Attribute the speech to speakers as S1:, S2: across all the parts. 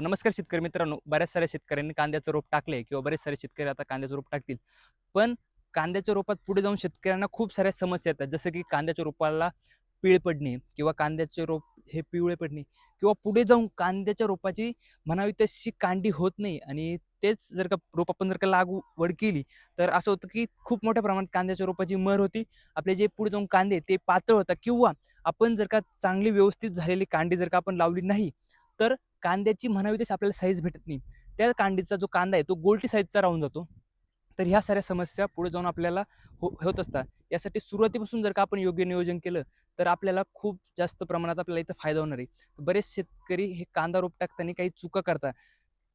S1: नमस्कार शेतकरी मित्रांनो. बऱ्याच साऱ्या शेतकऱ्यांनी कांद्याचं रोप टाकले किंवा बरेच सारे शेतकरी आता कांद्याचं रोप टाकतील. पण कांद्याच्या रोपात पुढे जाऊन शेतकऱ्यांना खूप साऱ्या समस्या येतात. जसं की कांद्याच्या रोपाला पीळ पडणे किंवा कांद्याचे रोप हे पिवळे पडणे किंवा पुढे जाऊन कांद्याच्या रोपाची म्हणावी तशी कांडी होत नाही. आणि तेच जर का रोप आपण जर का लागवड केली तर असं होतं की खूप मोठ्या प्रमाणात कांद्याच्या रोपाची मर होती. आपले जे पुढे जाऊन कांदे ते पातळ होतात. किंवा आपण जर का चांगली व्यवस्थित झालेली कांडी जर का आपण लावली नाही तर कांद्याची म्हणावी तशी आपल्याला साईज भेटत नाही. त्या कांडीचा जो कांदा आहे तो गोलटी साईजचा राहून जातो. तर ह्या साऱ्या समस्या पुढे जाऊन आपल्याला हो होत असतात. यासाठी सुरुवातीपासून जर का आपण योग्य नियोजन केलं तर आपल्याला खूप जास्त प्रमाणात आपल्याला इथं फायदा होणार आहे. बरेच शेतकरी हे कांदा रोप टाकताना काही चुका करतात.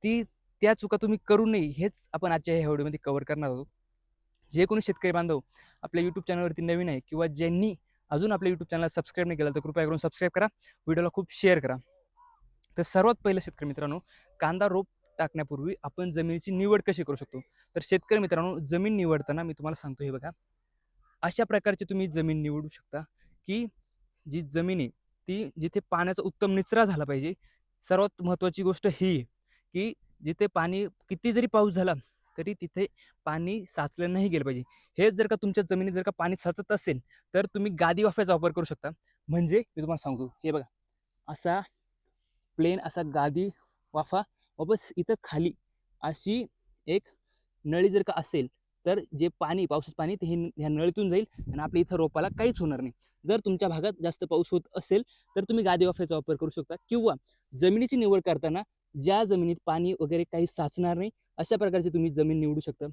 S1: ती त्या चुका तुम्ही करू नये हेच आपण आजच्या ह्या व्हिडिओमध्ये कव्हर करणार आहोत. जे कोणी शेतकरी बांधव आपल्या यूट्यूब चॅनलवरती नवीन आहे किंवा ज्यांनी अजून आपल्या यूट्यूब चॅनल सबस्क्राईब नाही केलं तर कृपया करून सबस्क्राईब करा. व्हिडिओला खूप शेअर करा. तर सर्वात पहिलं शेतकरी मित्रांनो कांदा रोप टाकण्यापूर्वी आपण जमिनीची निवड कशी करू शकतो? तर शेतकरी मित्रांनो जमीन निवडताना मी तुम्हाला सांगतो हे बघा. अशा प्रकारची तुम्ही जमीन निवडू शकता की जी जमीन आहे ती जिथे पाण्याचा उत्तम निचरा झाला पाहिजे. सर्वात महत्त्वाची गोष्ट ही आहे की जिथे पाणी किती जरी पाऊस झाला तरी तिथे पाणी साचलं नाही गेलं पाहिजे. हेच जर का तुमच्या जमिनीत जर का पाणी साचत असेल तर तुम्ही गादी वाफ्याचा वापर करू शकता. म्हणजे मी तुम्हाला सांगतो हे बघा. असा प्लेन असा गादी वाफा वापस इथं खाली अशी एक नळी जर का असेल तर जे पाणी पावसाचं पाणी ते हे ह्या नळीतून जाईल आणि आपल्या इथं रोपाला काहीच होणार नाही. जर तुमच्या भागात जास्त पाऊस होत असेल तर तुम्ही गादी वाफ्याचा वापर करू शकता. किंवा जमिनीची निवड करताना ज्या जमिनीत पाणी वगैरे काही साचणार नाही अशा प्रकारची तुम्ही जमीन निवडू शकता.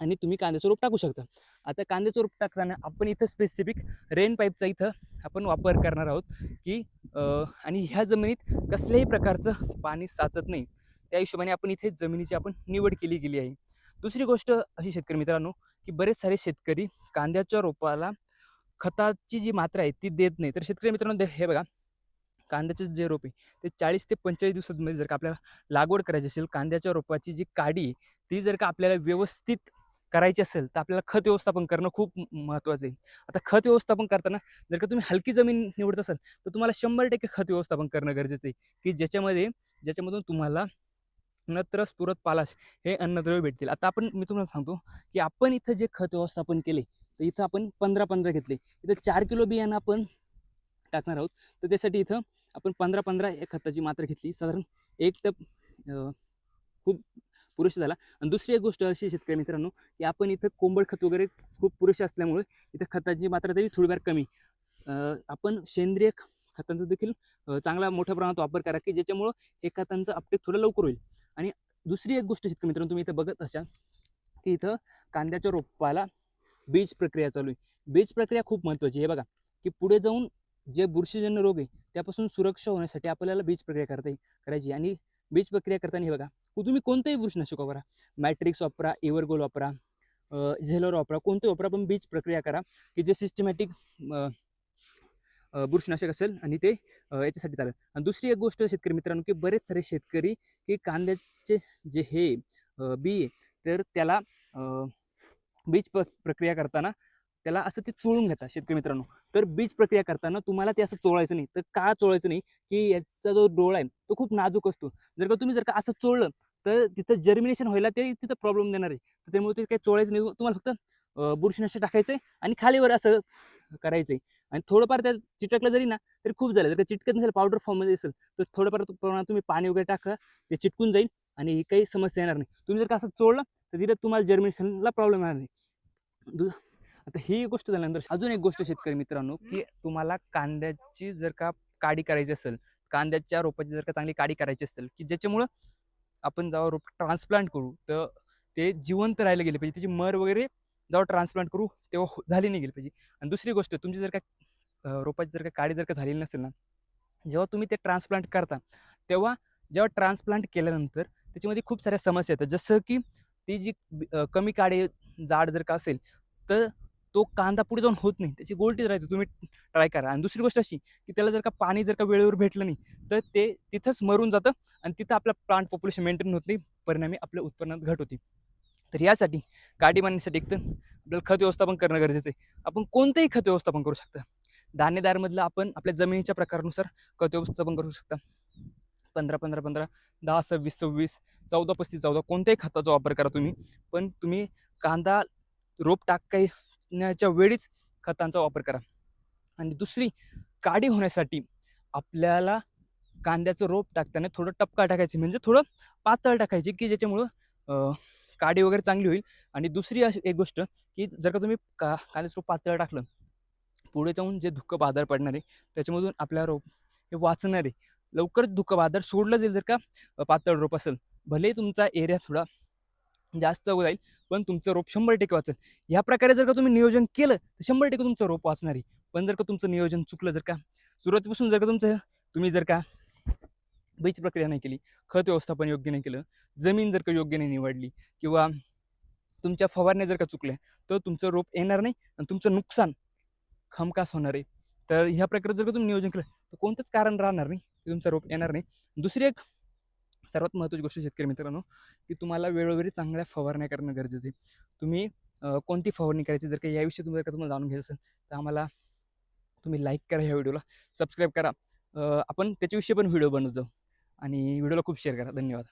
S1: आणि तुम्ही कांद्याचं रोप टाकू शकता. आता कांद्याचं रोप टाकताना आपण इथं स्पेसिफिक रेन पाईपचा इथं आपण वापर करणार आहोत की आणि ह्या जमिनीत कसल्याही प्रकारचं पाणी साचत नाही. त्या हिशोबाने आपण इथे जमिनीची आपण निवड केली गेली आहे. दुसरी गोष्ट अशी शेतकरी मित्रांनो की बरेच सारे शेतकरी कांद्याच्या रोपाला खताची जी मात्रा आहे ती देत नाही. तर शेतकरी मित्रांनो दे- हे बघा कांद्याचं जे रोप आहे ते चाळीस ते पंचेचाळीस दिवसांमध्ये जर का आपल्याला लागवड करायची असेल कांद्याच्या रोपाची जी काडी आहे ती जर का आपल्याला व्यवस्थित करायची असेल तर आपल्याला खत व्यवस्थापन करणं खूप महत्त्वाचं आहे. आता खत व्यवस्थापन करताना जर का तुम्ही हलकी जमीन निवडत असाल तर तुम्हाला शंभर टक्के खत व्यवस्थापन करणं गरजेचं आहे की ज्याच्यामध्ये ज्याच्यामधून तुम्हाला नत्र स्फुरत पालाश हे अन्नद्रव्य भेटतील. आता आपण मी तुम्हाला सांगतो की आपण इथं जे खत व्यवस्थापन केले तर इथं आपण पंधरा पंधरा घेतले. इथं चार किलो बियाणं आपण टाकणार आहोत तर त्यासाठी इथं आपण पंधरा पंधरा या खताची मात्रा घेतली. साधारण एक टप खूप पुरेसे झाला. आणि दुसरी एक गोष्ट अशी शेतकरी मित्रांनो की आपण इथं कोंबड खत वगैरे खूप पुरेसे असल्यामुळे इथं खताची मात्रा तरी थोडीफार कमी. आपण सेंद्रिय खतांचा देखील चांगला मोठ्या प्रमाणात वापर करा की ज्याच्यामुळं हे खतांचं अपटेक थोडं लवकर होईल. आणि दुसरी एक गोष्ट शेतकरी मित्रांनो तुम्ही इथं बघत असाल की इथं कांद्याच्या रोपाला बीज प्रक्रिया चालू आहे. बीज प्रक्रिया खूप महत्त्वाची आहे. हे बघा की पुढे जाऊन जे बुरशीजन्य रोग आहे त्यापासून सुरक्षा होण्यासाठी आपल्याला बीज प्रक्रिया करता करायची आणि बीज प्रक्रिया करताना हे बघा. तुम्ही कोणतंही बुरशीनाशक वापरा. मॅट्रिक्स वापरा एवरगोल वापरा झेलर वापरा कोणतंही वापरा पण बीज प्रक्रिया करा. की जे सिस्टमॅटिक बुरशीनाशक असेल आणि ते याच्यासाठी चालेल. आणि दुसरी एक गोष्ट शेतकरी मित्रांनो की बरेच सारे शेतकरी की कांद्याचे जे हे बी तर त्याला बीज प्र प्रक्रिया करताना त्याला असं ते चोळून घेतात शेतकरी मित्रांनो. तर बीज प्रक्रिया करताना तुम्हाला ते असं चोळायचं नाही. तर का चोळायचं नाही? की याचा जो डोळा आहे तो खूप नाजूक असतो. जर का तुम्ही जर का असं चोळलं तर तिथं जर्मिनेशन व्हायला ते तिथं प्रॉब्लेम देणार आहे. तर त्यामुळे ते काही चोळायचं नाही. तुम्हाला फक्त बुरशीनाशक टाकायचं आहे आणि खालीवर असं करायचं आहे आणि थोडंफार त्या चिटकलं जरी ना तरी खूप झालं. जर का चिटकत नसेल पावडर फॉर्ममध्ये असेल तर थोडंफार प्रमाणात तुम्ही पाणी वगैरे टाका ते चिटकून जाईल आणि काही समस्या येणार नाही. तुम्ही जर का असं चोळलं तर तिथं तुम्हाला जर्मिनेशनला प्रॉब्लेम येणार नाही. दु- आता ही गोष्ट झाल्यानंतर अजून एक गोष्ट शेतकरी मित्रांनो की तुम्हाला कांद्याची जर का काडी करायची असेल कांद्याच्या रोपाची जर का चांगली काडी करायची असेल की ज्याच्यामुळं आपण जेव्हा रोप ट्रान्सप्लांट करू तर ते जिवंत राहायला गेले पाहिजे त्याची मर वगैरे जेव्हा ट्रान्सप्लांट करू तेव्हा हो- झाली नाही गेली पाहिजे. आणि दुसरी गोष्ट तुमची जर का रोपाची जर का काडी जर का झालेली नसेल ना जेव्हा तुम्ही ते ट्रान्सप्लांट करता तेव्हा जेव्हा ट्रान्सप्लांट केल्यानंतर त्याच्यामध्ये खूप साऱ्या समस्या येतात. जसं की ती जी कमी काडी जाड जर का असेल तर तो कांदा पुढे जाऊन होत नाही. त्याची गोलटीच राहते. तुम्ही ट्राय करा. आणि दुसरी गोष्ट अशी की त्याला जर का पाणी जर का वेळेवर भेटलं नाही तर ते तिथंच मरून जातं आणि तिथं आपलं प्लांट पॉप्युलेशन मेंटेन होत नाही. परिणामी आपल्या उत्पन्नात घट होती. तर यासाठी काडी बांधण्यासाठी एक तर आपल्याला खत व्यवस्थापन करणं गरजेचं आहे. आपण कोणतंही खत व्यवस्थापन करू शकता. धान्यदारमधलं आपण आपल्या जमिनीच्या प्रकारानुसार खत व्यवस्थापन करू शकता. पंधरा पंधरा पंधरा दहा सव्वीस सव्वीस चौदा पस्तीस चौदा कोणत्याही खताचा वापर करा तुम्ही. पण तुम्ही कांदा रोप टाक काही टाकण्याच्या वेळीच खतांचा वापर करा. आणि दुसरी काडी होण्यासाठी आपल्याला कांद्याचं रोप टाकताना थोडं टपका टाकायचं. म्हणजे थोडं पातळ टाकायची की ज्याच्यामुळं काडी वगैरे चांगली होईल. आणि दुसरी अशी एक गोष्ट की जर का तुम्ही का कांद्याचं रोप पातळ टाकलं पुढे जाऊन जे धुकं बाजार पडणार आहे त्याच्यामधून आपल्या रोप हे वाचणार आहे. लवकरच धुकं बाजार सोडलं जाईल जर का पातळ रोप असेल भले तुमचा एरिया थोडा जास्त जाईल पण तुमचं रोप शंभर टक्के वाचेल. ह्या प्रकारे जर का तुम्ही नियोजन केलं तर शंभर टक्के तुमचं रोप वाचणार आहे. पण जर का तुमचं नियोजन चुकलं जर का सुरुवातीपासून जर का तुमचं तुम्ही जर का बीज प्रक्रिया नाही केली खत व्यवस्थापन योग्य नाही केलं जमीन जर का योग्य नाही निवडली किंवा तुमच्या फवारण्या जर का चुकल्या तर तुमचं रोप येणार नाही आणि तुमचं नुकसान खमखास होणार आहे. तर ह्या प्रकारे जर का तुम्ही नियोजन केलं तर कोणतंच कारण राहणार नाही की तुमचं रोप येणार नाही. दुसरी एक सर्वात महत्त्वाची गोष्ट शेतकरी मित्रांनो की तुम्हाला वेळोवेळी चांगल्या फवारण्या करणं गरजेचं आहे. तुम्ही कोणती फवारणी करायची? जर का याविषयी तुम्हाला का तुम्हाला जाणून घ्यायचं असेल तर आम्हाला तुम्ही लाईक करा ह्या व्हिडिओला सबस्क्राईब करा. आपण त्याच्याविषयी पण व्हिडिओ बनवतो. आणि व्हिडिओला खूप शेअर करा. धन्यवाद.